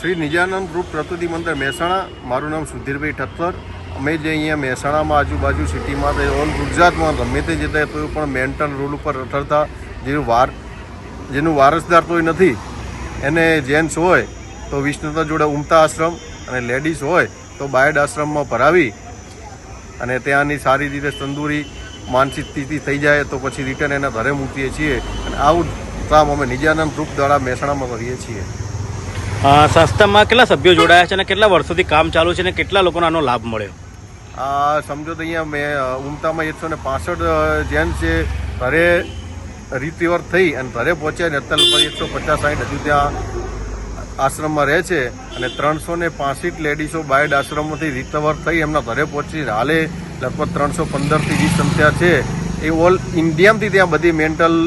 Shri Nijanand group પ્રતિનિધિ મંદિર મહેસાણા. મારું નામ સુધીરભાઈ ઠક્કર. અમે જે અહીંયા મહેસાણામાં આજુબાજુ સિટીમાં ઓલ ગુજરાતમાં ગમે તે જતા તો પણ મેન્ટલ રોલ ઉપર અથડતા જેનું વાર જેનું વારસદાર કોઈ નથી. એને જેન્ટ્સ હોય તો વિષ્ણુતા જોડે ઉમતા આશ્રમ અને લેડીઝ હોય તો બાયડ આશ્રમમાં ભરાવી અને ત્યાંની સારી રીતે તંદુરી, માનસિક સ્થિતિ થઈ જાય તો પછી રિટર્ન એના ઘરે મૂકીએ છીએ. અને આવું કામ અમે નિજાનંદ ગ્રુપ દ્વારા મહેસાણામાં કરીએ છીએ. સંસ્થામાં કેટલા સભ્યો જોડાયા છે અને કેટલા વર્ષોથી કામ ચાલુ છે અને કેટલા લોકોને આનો લાભ મળ્યો? સમજો તો અહીંયા મેં ઉમતામાં એકસો ને પાસઠ જેન્ટ્સ છે, ઘરે રીતિવર થઈ અને ઘરે પહોંચ્યા ને અત્યારે એકસો પચાસ સાઠ હજુ ત્યાં આશ્રમમાં રહે છે અને ત્રણસો ને પાસઠ લેડીઝો બાયડ આશ્રમમાંથી રીતવર થઈ એમના ઘરે પહોંચી હાલે લગભગ ત્રણસો પંદરથી વીસ સંખ્યા છે. એ ઓલ ઇન્ડિયામાંથી ત્યાં બધી મેન્ટલ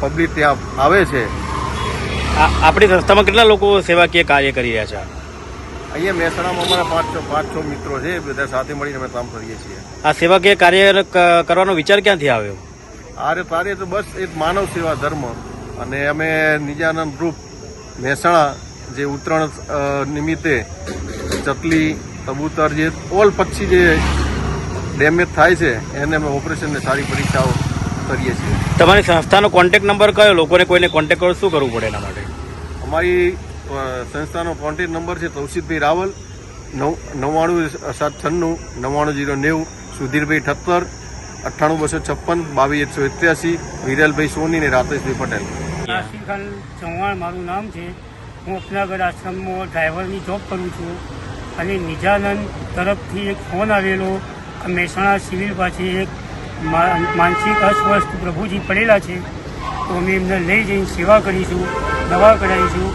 પબ્લિક ત્યાં આવે છે. આપણી સંસ્થામાં કેટલા લોકો સેવાકીય કાર્ય કરી રહ્યા છે? અહીંયા મહેસાણામાં અમારા પાંચ છ પાંચ છ મિત્રો છે બધા સાથે મળીને અમે કામ કરીએ છીએ. આ સેવાકીય કાર્ય કરવાનો વિચાર ક્યાંથી આવ્યો? આરે તારે તો બસ એક માનવ સેવા ધર્મ અને અમે નિજાનંદ ગ્રુપ મહેસાણા જે ઉત્તરાયણ નિમિત્તે ચકલી કબૂતર જે ઓલ પક્ષી જે ડેમેજ થાય છે એને અમે ઓપરેશનને સારી પરીક્ષાઓ કરીએ છીએ. તમારી સંસ્થાનો કોન્ટેક્ટ નંબર કયો? લોકોને કોઈને કોન્ટેક્ટ કરો શું કરવું પડે એના માટે? અમારી સંસ્થાનો કોન્ટેક નંબર છે તૌસીદભાઈ રાવલ, નવ, નવ્વાણું, સાત, છન્નું, નવ્વાણું, જીરો, નેવું, સુધીરભાઈ ઠક્કર, અઠ્ઠાણું, બસો છપ્પન, બાવીસ, એકસો એત્યાસી વિરલભાઈ સોની ને રાકેશભાઈ પટેલ. આશિખાન ચૌહાણ મારું નામ છે. હું અપનાગર આશ્રમમાં ડ્રાઈવરની જોબ કરું છું અને નિજાનંદ તરફથી એક ફોન આવેલો. મહેસાણા સિવિલ પાસે એક માનસિક અસ્વસ્થ પ્રભુજી પડેલા છે. તો અમે એમને લઈ જઈને સેવા કરીશું. દવા કરાવીશું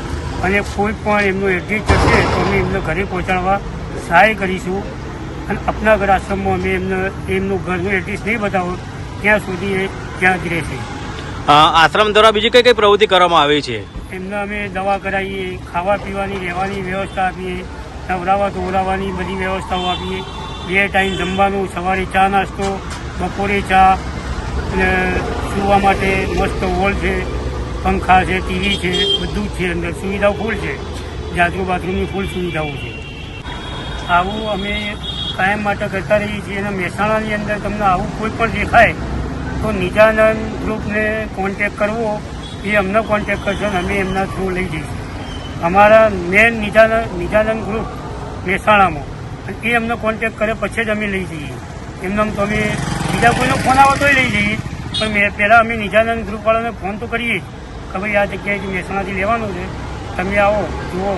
અને કોઈ પણ એમનું એડ્રેસ જશે તો અમે એમને ઘરે પહોંચાડવા સહાય કરીશું. અને આપના ઘર આશ્રમમાં અમે એમને એમનું ઘરનું એડ્રેસ નહીં બતાવો ત્યાં સુધી એ ત્યાં જ રહેશે. આશ્રમ દ્વારા બીજી કઈ કઈ પ્રવૃત્તિ કરવામાં આવી છે? એમને અમે દવા કરાવીએ ખાવા પીવાની રહેવાની વ્યવસ્થા આપીએ નવરાવા ધોરાવાની બધી વ્યવસ્થાઓ આપીએ. બે ટાઈમ જમવાનું સવારે ચા નાસ્તો બપોરે ચા અને સુવા માટે મસ્ત હોલ છે. પંખા છે, ટીવી છે, બધું જ છે અંદર. સુવિધાઓ ફૂલ છે. જાતરું બાથરૂમની ફૂલ સુવિધાઓ છે. આવું અમે કાયમ માટે કરતા રહીએ છીએ અને મહેસાણાની અંદર તમને આવું કોઈ પણ દેખાય, તો નિજાનંદ ગ્રુપને કોન્ટેક કરવો. એ અમને કોન્ટેક કરશે અને અમે એમના થ્રુ લઈ જઈશું. અમારા મેન નિજાનંદ નિજાનંદ ગ્રુપ મહેસાણામાં. એ અમને કોન્ટેક કરે, પછી જ અમે લઈ જઈએ. એમને તો અમે બીજા કોઈનો ફોન આવે તોય લઈ જઈએ. પણ મેં પહેલાં અમે નિજાનંદ ગ્રુપવાળાને ફોન તો કરીએ કે ભાઈ આ જગ્યાએથી મહેસાણાથી લેવાનું છે તમે આવો જુઓ.